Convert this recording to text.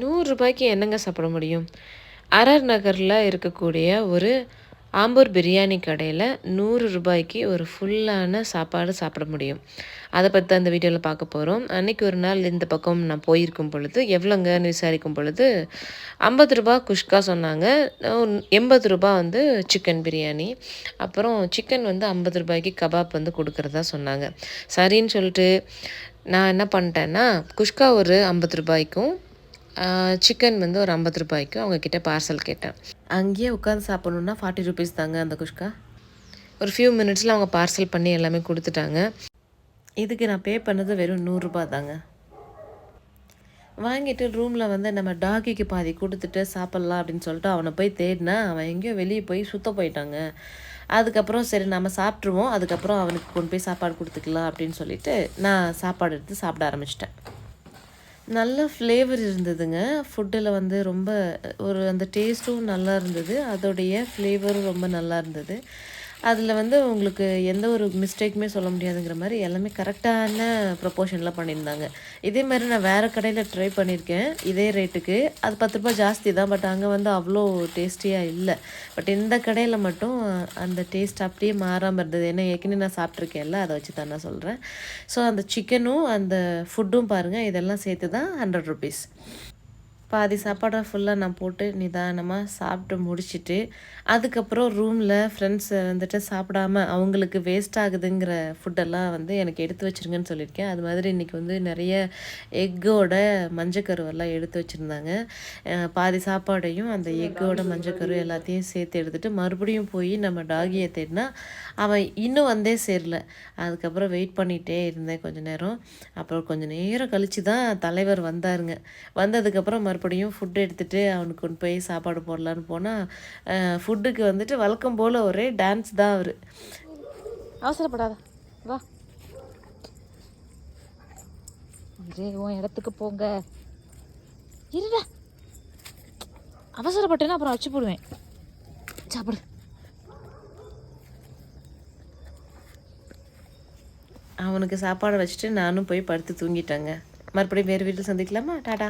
நூறுரூபாய்க்கு என்னங்க சாப்பிட முடியும்? அரர் நகரில் இருக்கக்கூடிய ஒரு ஆம்பூர் பிரியாணி கடையில் நூறு ரூபாய்க்கு ஒரு ஃபுல்லான சாப்பாடு சாப்பிட முடியும். அதை பற்றி அந்த வீடியோவில் பார்க்க போகிறோம் அன்றைக்கி ஒரு நாள் இந்த பக்கம் நான் போயிருக்கும் பொழுது எவ்வளோங்கன்னு விசாரிக்கும் பொழுது ஐம்பது ரூபா குஷ்கா சொன்னாங்க. எண்பது ரூபா வந்து சிக்கன் பிரியாணி. அப்புறம் சிக்கன் வந்து ஐம்பது ரூபாய்க்கு கபாப் வந்து கொடுக்குறதா சொன்னாங்க. சரின்னு சொல்லிட்டு நான் என்ன பண்ணிட்டேன்னா குஷ்கா ஒரு ஐம்பது ரூபாய்க்கும் சிக்கன் வந்து ஒரு ஐம்பது ரூபாய்க்கு அவங்கக்கிட்ட பார்சல் கேட்டேன். அங்கேயே உட்காந்து சாப்பிட்ணுன்னா ஃபார்ட்டி ருபீஸ் தாங்க அந்த குஷ்கா? ஒரு ஃபியூ மினிட்ஸில் அவங்க பார்சல் பண்ணி எல்லாமே கொடுத்துட்டாங்க. இதுக்கு நான் பே பண்ணது வெறும் நூறுரூபா தாங்க. வாங்கிட்டு ரூமில் வந்து நம்ம டாகிக்கு பாதி கொடுத்துட்டு சாப்பிட்லாம் அப்படின்னு சொல்லிட்டு அவனை போய் தேடினா அவன் எங்கேயோ வெளியே போய் சுத்த போயிட்டாங்க. அதுக்கப்புறம் சரி நம்ம சாப்பிட்ருவோம் அதுக்கப்புறம் அவனுக்கு கொண்டு போய் சாப்பாடு கொடுத்துக்கலாம் அப்படின்னு சொல்லிட்டு நான் சாப்பாடு எடுத்து சாப்பிட ஆரம்பிச்சிட்டேன். நல்ல ஃப்ளேவர் இருந்ததுங்க. ஃபுட்டில் வந்து ரொம்ப ஒரு அந்த டேஸ்ட்டும் நல்லா இருந்தது. அதோடைய ஃப்ளேவரும் ரொம்ப நல்லா இருந்தது. அதில் வந்து உங்களுக்கு எந்த ஒரு மிஸ்டேக்குமே சொல்ல முடியாதுங்கிற மாதிரி எல்லாமே கரெக்டான ப்ரொப்போர்ஷனில் பண்ணியிருந்தாங்க. இதே மாதிரி நான் வேறு கடையில் ட்ரை பண்ணியிருக்கேன். இதே ரேட்டுக்கு அது பத்து ரூபாய் ஜாஸ்தி தான். பட் அங்கே வந்து அவ்வளோ டேஸ்டியாக இல்லை. பட் இந்த கடையில் மட்டும் அந்த டேஸ்ட் அப்படியே மாறாமல் இருந்தது. ஏன்னா ஏற்கனவே நான் சாப்பிட்ருக்கேன்ல அதை வச்சு தான் நான் சொல்கிறேன் ஸோ அந்த சிக்கனும் அந்த ஃபுட்டும் பாருங்கள் இதெல்லாம் சேர்த்து தான் ஹண்ட்ரட் ருபீஸ் பாதி சாப்பாடை ஃபுல்லாக நான் போட்டு நிதானமாக சாப்பிட்டு முடிச்சுட்டு அதுக்கப்புறம் ரூமில் ஃப்ரெண்ட்ஸ் வந்துட்டு சாப்பிடாம அவங்களுக்கு வேஸ்ட் ஆகுதுங்கிற ஃபுட்டெல்லாம் வந்து எனக்கு எடுத்து வச்சுருங்கன்னு சொல்லியிருக்கேன். அது மாதிரி இன்றைக்கி வந்து நிறைய எக்கோட மஞ்சக்கருவெல்லாம் எடுத்து வச்சுருந்தாங்க. பாதி சாப்பாடையும் அந்த எக்கோட மஞ்சக்கரு எல்லாத்தையும் சேர்த்து எடுத்துகிட்டு மறுபடியும் போய் நம்ம டாகியை தேடினா அவன் இன்னும் வந்தே சேரல. அதுக்கப்புறம் வெயிட் பண்ணிகிட்டே இருந்தேன் கொஞ்சம் நேரம். அப்புறம் கொஞ்சம் நேரம் கழித்து தான் தலைவர் வந்தாருங்க. வந்ததுக்கப்புறம் மறுபடியும் ஃபுட் எடுத்துகிட்டு அவனுக்கு கொண்டு போய் சாப்பாடு போடலான்னு போனால் ஃபுட்டுக்கு வந்துட்டு வழக்கம் போல் ஒரே டான்ஸ் தான் அவர். அவசரப்படாத. வா. இதே உன் இடத்துக்கு போங்க. இருடா. அவசரப்பட்டேன்னா அப்புறம் வச்சு போடுவேன். சாப்பிடு. அவனுக்கு சாப்பாடு வச்சுட்டு நானும் போய் படுத்து தூங்கிட்டேங்க. மறுபடியும் வேறு வீட்டில் சந்திக்கலாமா? டாடா.